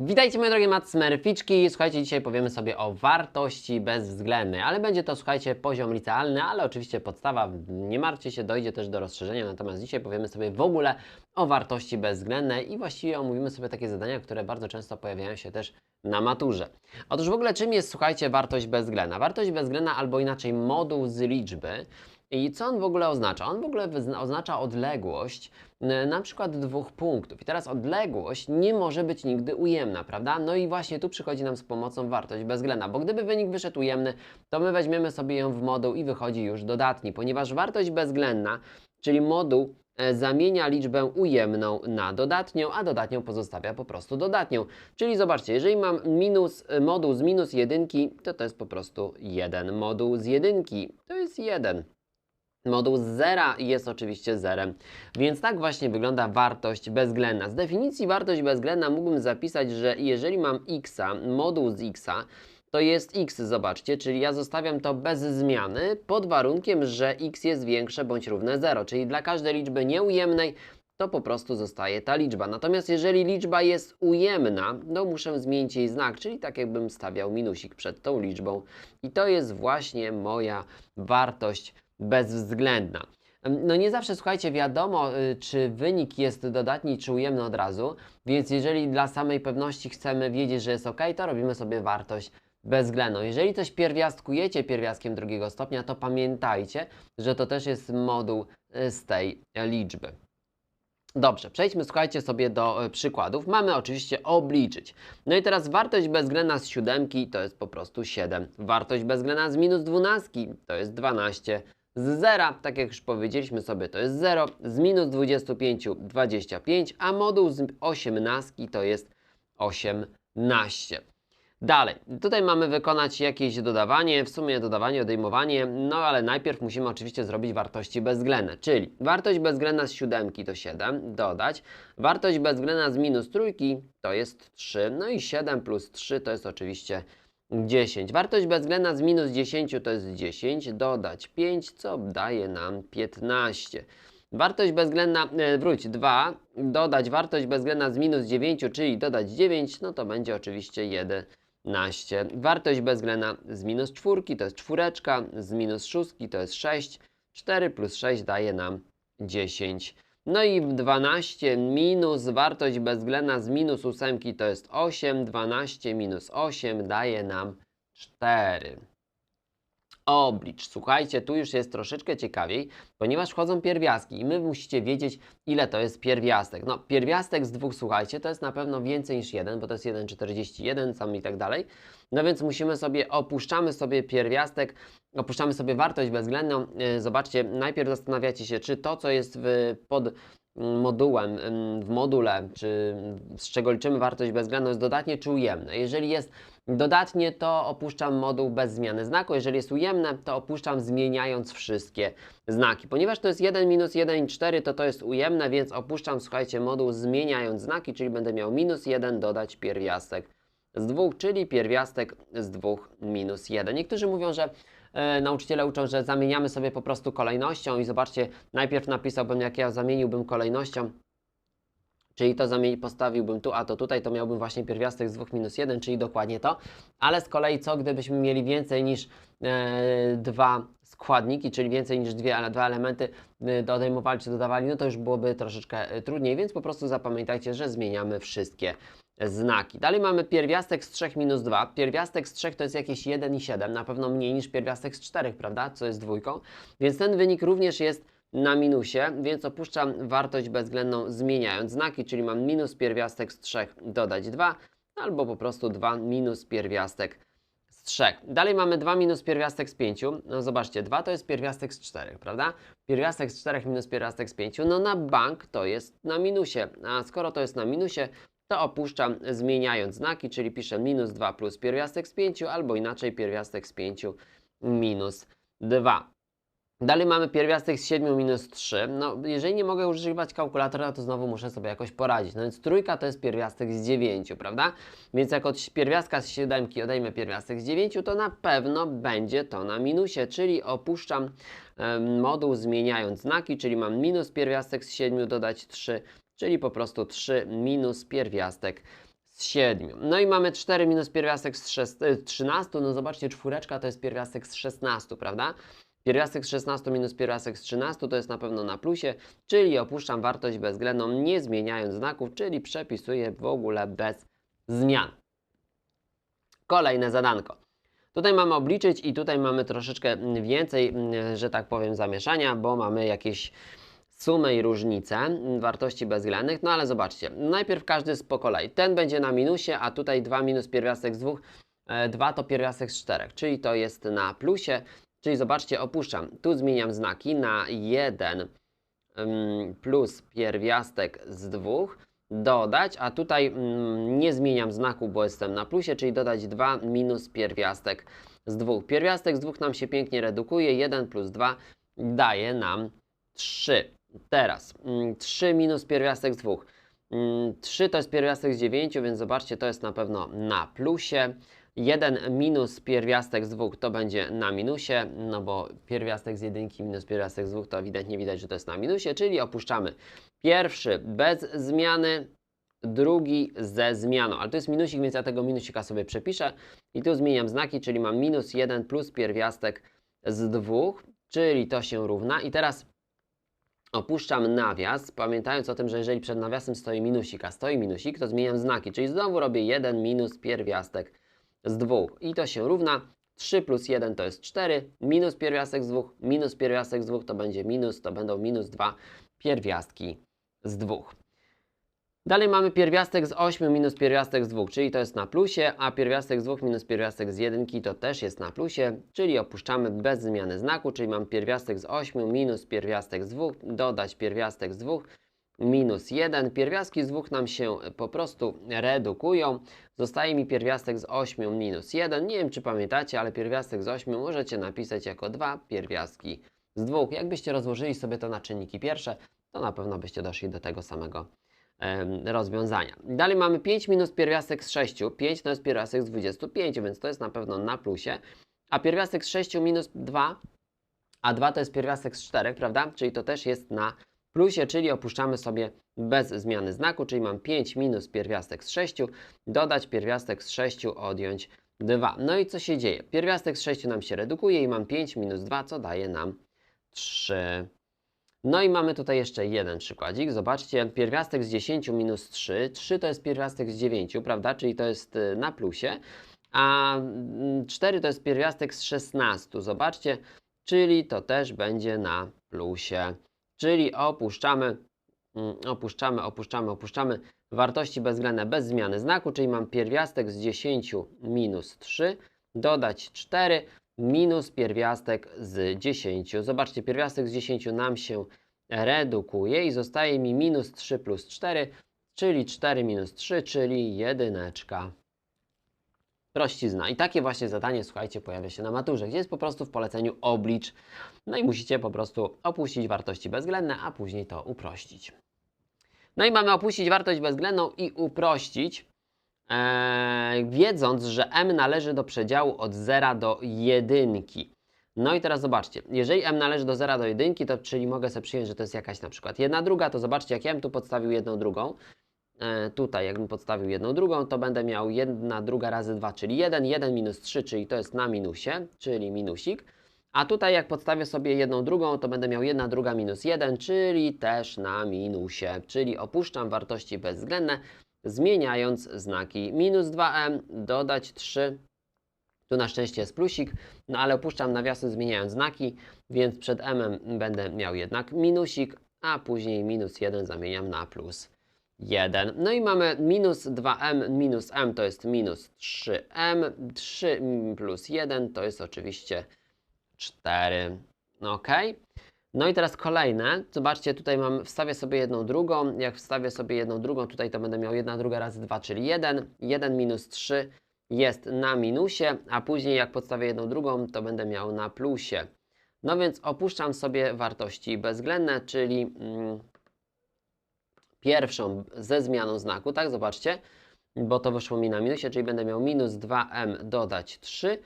Witajcie moje drogie matsmerficzki. Słuchajcie, dzisiaj powiemy sobie o wartości bezwzględnej, ale będzie to, słuchajcie, poziom licealny, ale oczywiście podstawa, nie martwcie się, dojdzie też do rozszerzenia, natomiast dzisiaj powiemy sobie w ogóle o wartości bezwzględnej i właściwie omówimy sobie takie zadania, które bardzo często pojawiają się też na maturze. Otóż w ogóle czym jest, słuchajcie, wartość bezwzględna? Wartość bezwzględna albo inaczej moduł z liczby i co on w ogóle oznacza? On w ogóle oznacza odległość n- na przykład dwóch punktów. I teraz odległość nie może być nigdy ujemna, prawda? No i właśnie tu przychodzi nam z pomocą wartość bezwzględna, bo gdyby wynik wyszedł ujemny, to my weźmiemy sobie ją w moduł i wychodzi już dodatni, ponieważ wartość bezwzględna, czyli moduł e, zamienia liczbę ujemną na dodatnią, a dodatnią pozostawia po prostu dodatnią. Czyli zobaczcie, jeżeli mam minus, e, moduł z minus jedynki, to to jest po prostu jeden. Moduł z jedynki to jest jeden. Moduł z zera jest oczywiście zerem. Więc tak właśnie wygląda wartość bezwzględna. Z definicji wartość bezwzględna mógłbym zapisać, że jeżeli mam x, moduł z x, to jest x, zobaczcie, czyli ja zostawiam to bez zmiany pod warunkiem, że x jest większe bądź równe 0, czyli dla każdej liczby nieujemnej to po prostu zostaje ta liczba. Natomiast jeżeli liczba jest ujemna, to muszę zmienić jej znak, czyli tak jakbym stawiał minusik przed tą liczbą. I to jest właśnie moja wartość bezwzględna. No nie zawsze, słuchajcie, wiadomo, y, czy wynik jest dodatni, czy ujemny od razu, więc jeżeli dla samej pewności chcemy wiedzieć, że jest ok, to robimy sobie wartość bezwzględną. Jeżeli coś pierwiastkujecie pierwiastkiem drugiego stopnia, to pamiętajcie, że to też jest moduł y, z tej liczby. Dobrze, przejdźmy, słuchajcie, sobie do e, przykładów. Mamy oczywiście obliczyć. No i teraz wartość bezwzględna z siódemki to jest po prostu 7. Wartość bezwzględna z minus dwunastki to jest 12. Z zera, tak jak już powiedzieliśmy sobie, to jest 0. Z minus 25 25, a moduł z 18 to jest 18. Dalej, tutaj mamy wykonać jakieś dodawanie, w sumie dodawanie, odejmowanie, no ale najpierw musimy oczywiście zrobić wartości bezwzględne, czyli wartość bezwzględna z siódemki to 7, dodać, wartość bezwzględna z minus trójki to jest 3, no i 7 plus 3 to jest oczywiście 10. Wartość bezwzględna z minus 10 to jest 10, dodać 5, co daje nam 15. Wartość bezwzględna, e, wróć, 2, dodać wartość bezwzględna z minus 9, czyli dodać 9, no to będzie oczywiście 11. Wartość bezwzględna z minus 4 to jest czwóreczka, z minus 6 to jest 6, 4 plus 6 daje nam 10. No i 12 minus wartość bezwzględna z minus 8 to jest 8, 12 minus 8 daje nam 4. Oblicz. Słuchajcie, tu już jest troszeczkę ciekawiej, ponieważ wchodzą pierwiastki i my musicie wiedzieć, ile to jest pierwiastek. No, pierwiastek z dwóch, słuchajcie, to jest na pewno więcej niż jeden, bo to jest 1,41 sam i tak dalej. No więc musimy sobie, opuszczamy sobie pierwiastek, opuszczamy sobie wartość bezwzględną. Yy, Zobaczcie, najpierw zastanawiacie się, czy to, co jest w, pod modułem, w module, czy z czego liczymy wartość bezwzględną jest dodatnie czy ujemne. Jeżeli jest dodatnie, to opuszczam moduł bez zmiany znaku. Jeżeli jest ujemne, to opuszczam zmieniając wszystkie znaki. Ponieważ to jest 1 minus 1 i 4, to to jest ujemne, więc opuszczam, słuchajcie, moduł zmieniając znaki, czyli będę miał minus 1 dodać pierwiastek z 2, czyli pierwiastek z 2 minus 1. Niektórzy mówią, że nauczyciele uczą, że zamieniamy sobie po prostu kolejnością i zobaczcie, najpierw napisałbym, jak ja zamieniłbym kolejnością, czyli to postawiłbym tu, a to tutaj, to miałbym właśnie pierwiastek z 2 minus 1, czyli dokładnie to. Ale z kolei co, gdybyśmy mieli więcej niż e, dwa składniki, czyli więcej niż dwie, ale dwa elementy e, odejmowali czy dodawali, no to już byłoby troszeczkę e, trudniej, więc po prostu zapamiętajcie, że zmieniamy wszystkie znaki. Dalej mamy pierwiastek z 3 minus 2. Pierwiastek z 3 to jest jakieś 1 i 7, na pewno mniej niż pierwiastek z 4, prawda, co jest dwójką, więc ten wynik również jest na minusie, więc opuszczam wartość bezwzględną zmieniając znaki, czyli mam minus pierwiastek z 3 dodać 2, albo po prostu 2 minus pierwiastek z 3. Dalej mamy 2 minus pierwiastek z 5. No zobaczcie, 2 to jest pierwiastek z 4, prawda? Pierwiastek z 4 minus pierwiastek z 5. No na bank to jest na minusie, a skoro to jest na minusie, to opuszczam zmieniając znaki, czyli piszę minus 2 plus pierwiastek z 5, albo inaczej pierwiastek z 5 minus 2. Dalej mamy pierwiastek z 7 minus 3. No, jeżeli nie mogę używać kalkulatora, to znowu muszę sobie jakoś poradzić. No więc trójka to jest pierwiastek z 9, prawda? Więc jak od pierwiastka z 7 odejmę pierwiastek z 9, to na pewno będzie to na minusie, czyli opuszczam em, moduł zmieniając znaki, czyli mam minus pierwiastek z 7 dodać 3, czyli po prostu 3 minus pierwiastek z z 7. No i mamy 4 minus pierwiastek z szes- y, 13. No zobaczcie, czwóreczka to jest pierwiastek z 16, prawda? Pierwiastek z 16 minus pierwiastek z 13 to jest na pewno na plusie, czyli opuszczam wartość bezwzględną, nie zmieniając znaków, czyli przepisuję w ogóle bez zmian. Kolejne zadanko. Tutaj mamy obliczyć i tutaj mamy troszeczkę więcej, że tak powiem, zamieszania, bo mamy jakieś sumy i różnice mm, wartości bezwzględnych, no ale zobaczcie, najpierw każdy z po kolei. Ten będzie na minusie, a tutaj 2 minus pierwiastek z 2, 2 to pierwiastek z 4, czyli to jest na plusie, czyli zobaczcie, opuszczam, tu zmieniam znaki na 1 mm, plus pierwiastek z 2, dodać, a tutaj mm, nie zmieniam znaku, bo jestem na plusie, czyli dodać 2 minus pierwiastek z 2. Pierwiastek z 2 nam się pięknie redukuje, 1 plus 2 daje nam 3. Teraz mm, 3 minus pierwiastek z 2. 3 to jest pierwiastek z 9, więc zobaczcie, to jest na pewno na plusie. 1 minus pierwiastek z 2 to będzie na minusie, no bo pierwiastek z 1 minus pierwiastek z 2 to ewidentnie widać, że to jest na minusie, czyli opuszczamy Pierwszy bez zmiany, drugi ze zmianą. Ale to jest minusik, więc ja tego minusika sobie przepiszę. I tu zmieniam znaki, czyli mam minus 1 plus pierwiastek z 2, czyli to się równa. I teraz opuszczam nawias, pamiętając o tym, że jeżeli przed nawiasem stoi minusik, a stoi minusik, to zmieniam znaki, czyli znowu robię 1 minus pierwiastek z 2. I to się równa. 3 plus 1 to jest 4, minus pierwiastek z 2, minus pierwiastek z 2 to będzie minus, to będą minus 2 pierwiastki z 2. Dalej mamy pierwiastek z 8 minus pierwiastek z 2, czyli to jest na plusie, a pierwiastek z 2 minus pierwiastek z 1 to też jest na plusie, czyli opuszczamy bez zmiany znaku, czyli mam pierwiastek z 8 minus pierwiastek z 2, dodać pierwiastek z 2 minus 1. Pierwiastki z 2 nam się po prostu redukują. Zostaje mi pierwiastek z 8 minus 1. Nie wiem, czy pamiętacie, ale pierwiastek z 8 możecie napisać jako 2 pierwiastki z 2. Jakbyście rozłożyli sobie to na czynniki pierwsze, to na pewno byście doszli do tego samego rozwiązania. Dalej mamy 5 minus pierwiastek z 6. 5 to jest pierwiastek z 25, więc to jest na pewno na plusie. A pierwiastek z 6 minus 2, a 2 to jest pierwiastek z 4, prawda? Czyli to też jest na plusie, czyli opuszczamy sobie bez zmiany znaku, czyli mam 5 minus pierwiastek z 6, dodać pierwiastek z 6, odjąć 2. No i co się dzieje? Pierwiastek z 6 nam się redukuje i mam 5 minus 2, co daje nam 3. No i mamy tutaj jeszcze jeden przykładzik. Zobaczcie, pierwiastek z 10 minus 3. 3 to jest pierwiastek z 9, prawda? Czyli to jest y, na plusie. A mm, 4 to jest pierwiastek z 16. Zobaczcie, czyli to też będzie na plusie. Czyli opuszczamy, mm, opuszczamy, opuszczamy, opuszczamy wartości bezwzględne bez zmiany znaku, czyli mam pierwiastek z 10 minus 3, dodać 4, minus pierwiastek z 10. Zobaczcie, pierwiastek z 10 nam się redukuje i zostaje mi minus 3 plus 4, czyli 4 minus 3, czyli jedyneczka. Prościzna. I takie właśnie zadanie, słuchajcie, pojawia się na maturze, gdzie jest po prostu w poleceniu oblicz. No i musicie po prostu opuścić wartości bezwzględne, a później to uprościć. No i mamy opuścić wartość bezwzględną i uprościć, e, wiedząc, że m należy do przedziału od 0 do 1. No i teraz zobaczcie, jeżeli m należy do 0 do 1, to czyli mogę sobie przyjąć, że to jest jakaś na przykład jedna druga, to zobaczcie, jak ja bym tu podstawił jedną drugą, tutaj jakbym podstawił jedną drugą, to będę miał jedna druga razy 2, czyli 1, 1 minus 3, czyli to jest na minusie, czyli minusik. A tutaj jak podstawię sobie jedną drugą, to będę miał jedna druga minus 1, czyli też na minusie. Czyli opuszczam wartości bezwzględne, zmieniając znaki. Minus 2m, dodać 3. Tu na szczęście jest plusik, no ale opuszczam nawiasem zmieniając znaki, więc przed m będę miał jednak minusik, a później minus 1 zamieniam na plus 1. No i mamy minus 2m minus m to jest minus 3m, 3 plus 1 to jest oczywiście 4. Ok. No i teraz kolejne. Zobaczcie, tutaj mam, wstawię sobie jedną drugą. Jak wstawię sobie jedną drugą, tutaj to będę miał 1 druga razy 2, czyli 1. 1 minus 3 jest na minusie, a później jak podstawię jedną drugą, to będę miał na plusie. No więc opuszczam sobie wartości bezwzględne, czyli mm, pierwszą ze zmianą znaku, tak? Zobaczcie, bo to wyszło mi na minusie, czyli będę miał minus 2m dodać 3,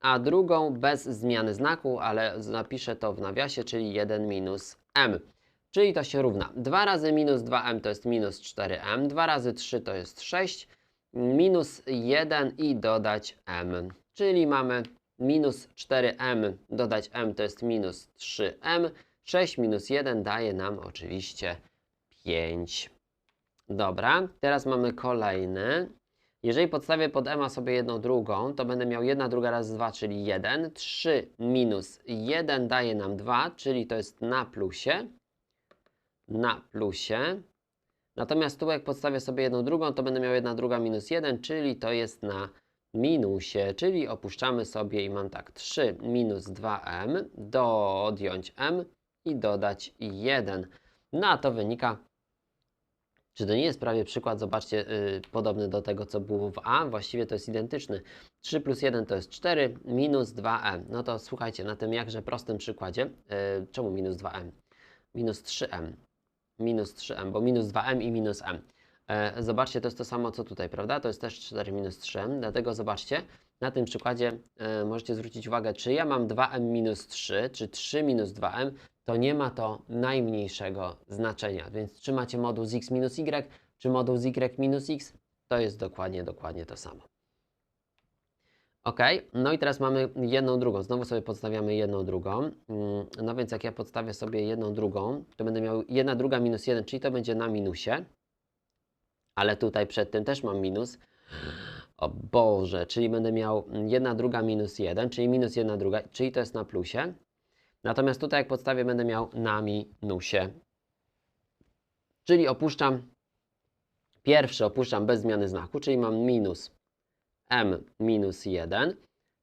a drugą bez zmiany znaku, ale napiszę to w nawiasie, czyli 1 minus m. Czyli to się równa. 2 razy minus 2m to jest minus 4m, 2 razy 3 to jest 6, minus 1 i dodać m. Czyli mamy minus 4m dodać m to jest minus 3m. 6 minus 1 daje nam oczywiście 5. Dobra, teraz mamy kolejny. Jeżeli podstawię pod m sobie jedną drugą, to będę miał 1 druga razy 2, czyli 1. 3 minus 1 daje nam 2, czyli to jest na plusie. Na plusie. Natomiast tu jak podstawię sobie jedną drugą, to będę miał 1 druga minus 1, czyli to jest na minusie, czyli opuszczamy sobie i mam tak 3 minus 2m, do odjąć m i dodać 1. Na to wynika, czy to nie jest prawie przykład, zobaczcie, yy, podobny do tego, co było w A, właściwie to jest identyczny. 3 plus 1 to jest 4, minus 2m. No to słuchajcie, na tym jakże prostym przykładzie, yy, czemu minus 2m? Minus 3m. Minus 3m, bo minus 2m i minus m. E, Zobaczcie, to jest to samo co tutaj, prawda? To jest też 4 minus 3m, dlatego zobaczcie, na tym przykładzie e, możecie zwrócić uwagę, czy ja mam 2m minus 3, czy 3 minus 2m, to nie ma to najmniejszego znaczenia. Więc czy macie moduł z x minus y, czy moduł z y minus x, to jest dokładnie, dokładnie to samo. Ok, no i teraz mamy jedną drugą. Znowu sobie podstawiamy jedną drugą. Mm, No więc jak ja podstawię sobie jedną drugą, to będę miał jedna druga minus 1, czyli to będzie na minusie. Ale tutaj przed tym też mam minus. O Boże, czyli będę miał jedna druga minus 1, czyli minus jedna druga, czyli to jest na plusie. Natomiast tutaj jak podstawię będę miał na minusie. Czyli opuszczam, pierwszy opuszczam bez zmiany znaku, czyli mam minus m minus 1,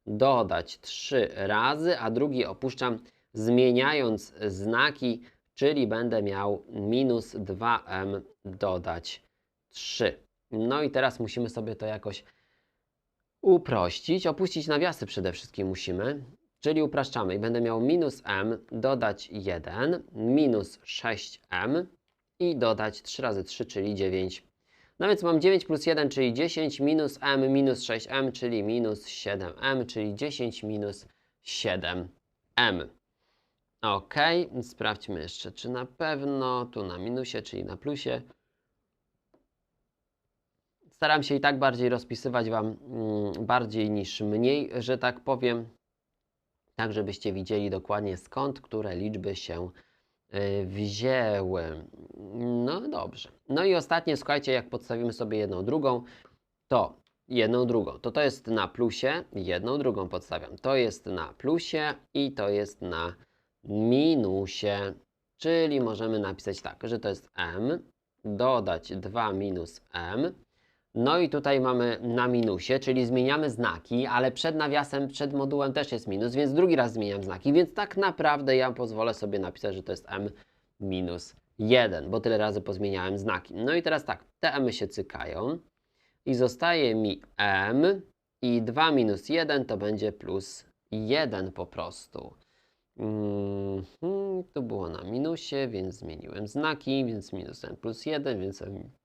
dodać 3 razy, a drugi opuszczam zmieniając znaki, czyli będę miał minus 2m dodać 3. No i teraz musimy sobie to jakoś uprościć. Opuścić nawiasy przede wszystkim musimy. Czyli upraszczamy i będę miał minus m dodać 1, minus 6m i dodać 3 razy 3, czyli 9. No więc mam 9 plus 1, czyli 10, minus m, minus 6m, czyli minus 7m, czyli 10 minus 7m. Ok, sprawdźmy jeszcze, czy na pewno tu na minusie, czyli na plusie. Staram się i tak bardziej rozpisywać Wam mm, bardziej niż mniej, że tak powiem, tak żebyście widzieli dokładnie skąd które liczby się y, wzięły. No dobrze. No i ostatnie, słuchajcie, jak podstawimy sobie jedną drugą, to jedną drugą, to to jest na plusie, jedną drugą podstawiam. To jest na plusie i to jest na minusie. Czyli możemy napisać tak, że to jest m, dodać 2 minus m. No i tutaj mamy na minusie, czyli zmieniamy znaki, ale przed nawiasem, przed modułem też jest minus, więc drugi raz zmieniam znaki, więc tak naprawdę ja pozwolę sobie napisać, że to jest m minus 1, bo tyle razy pozmieniałem znaki. No i teraz tak, te m się cykają i zostaje mi m i 2 minus 1 to będzie plus 1 po prostu. Mhm, tu było na minusie, więc zmieniłem znaki, więc minus m plus 1, więc m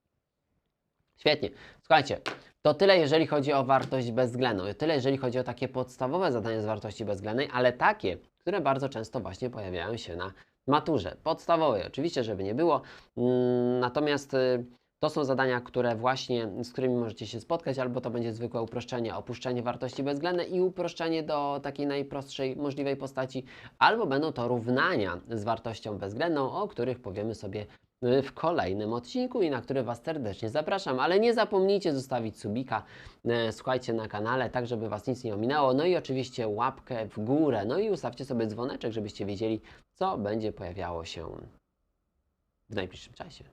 Świetnie. Słuchajcie, to tyle jeżeli chodzi o wartość bezwzględną. Tyle jeżeli chodzi o takie podstawowe zadania z wartości bezwzględnej, ale takie, które bardzo często właśnie pojawiają się na maturze podstawowej. Oczywiście, żeby nie było. Mm, Natomiast y, to są zadania, które właśnie, z którymi możecie się spotkać, albo to będzie zwykłe uproszczenie, opuszczenie wartości bezwzględnej i uproszczenie do takiej najprostszej możliwej postaci, albo będą to równania z wartością bezwzględną, o których powiemy sobie w kolejnym odcinku i na który Was serdecznie zapraszam. Ale nie zapomnijcie zostawić subika, e, słuchajcie na kanale, tak żeby Was nic nie ominęło. No i oczywiście łapkę w górę. No i ustawcie sobie dzwoneczek, żebyście wiedzieli, co będzie pojawiało się w najbliższym czasie.